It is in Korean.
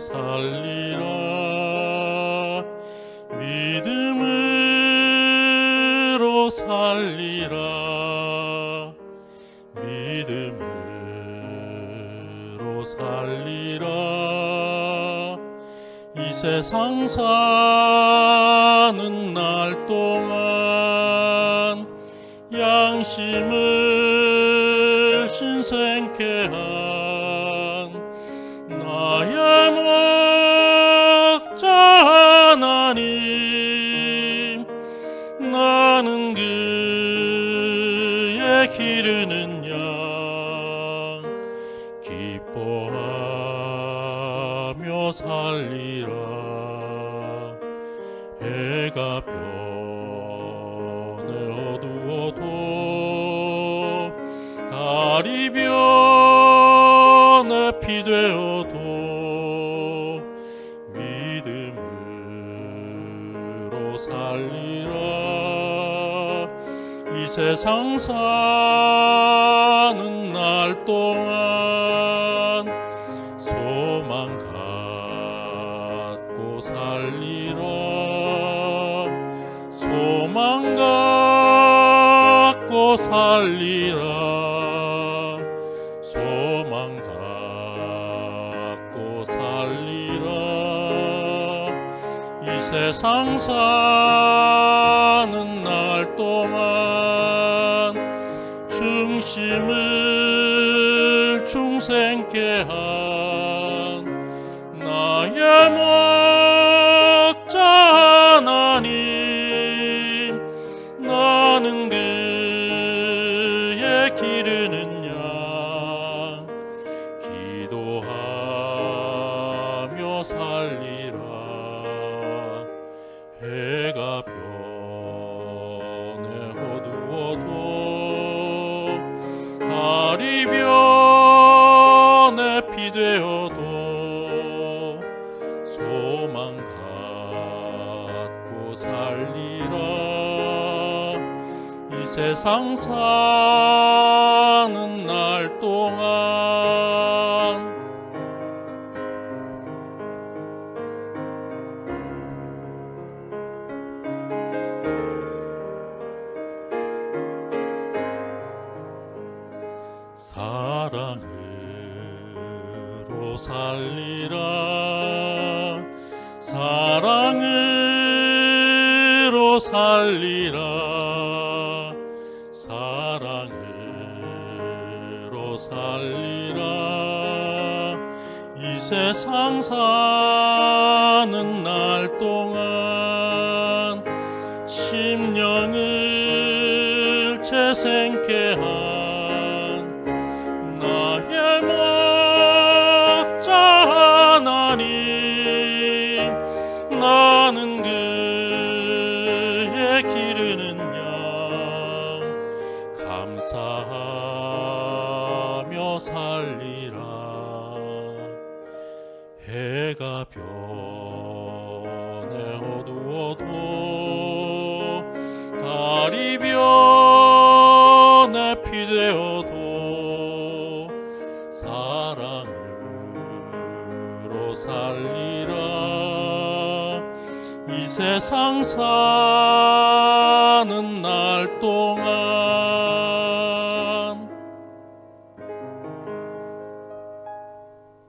살리라. 믿음으로 살리라. 믿음으로 살리라. 이 세상 사는 날 동안 양심을 신생케 한 해가 변해 어두워도 달이 변해 피 되어도 믿음으로 살리라. 이 세상 사는 날 동안 소망 갖고 살리라 소망 갖고 살리라. 소망 갖고 살리라. 이 세상 사는 날 동안 중심을 중생케 한 나는 그의 기르는 양 기도하며 살리라. 해가 변해 어두워도 달이 변해 피 되어도 소망 갖고 살리라. 이 세상 사는 날 동안 사랑으로 살리라. 사랑으로 살리라 살리라. 이 세상 사는 날 동안 심령을 재생케 한 나의 목자 하나님 나는 그의 기르는 해가 변해 어두워도 달이 변해 피 되어도 사랑으로 살리라. 이 세상 사는 날 동안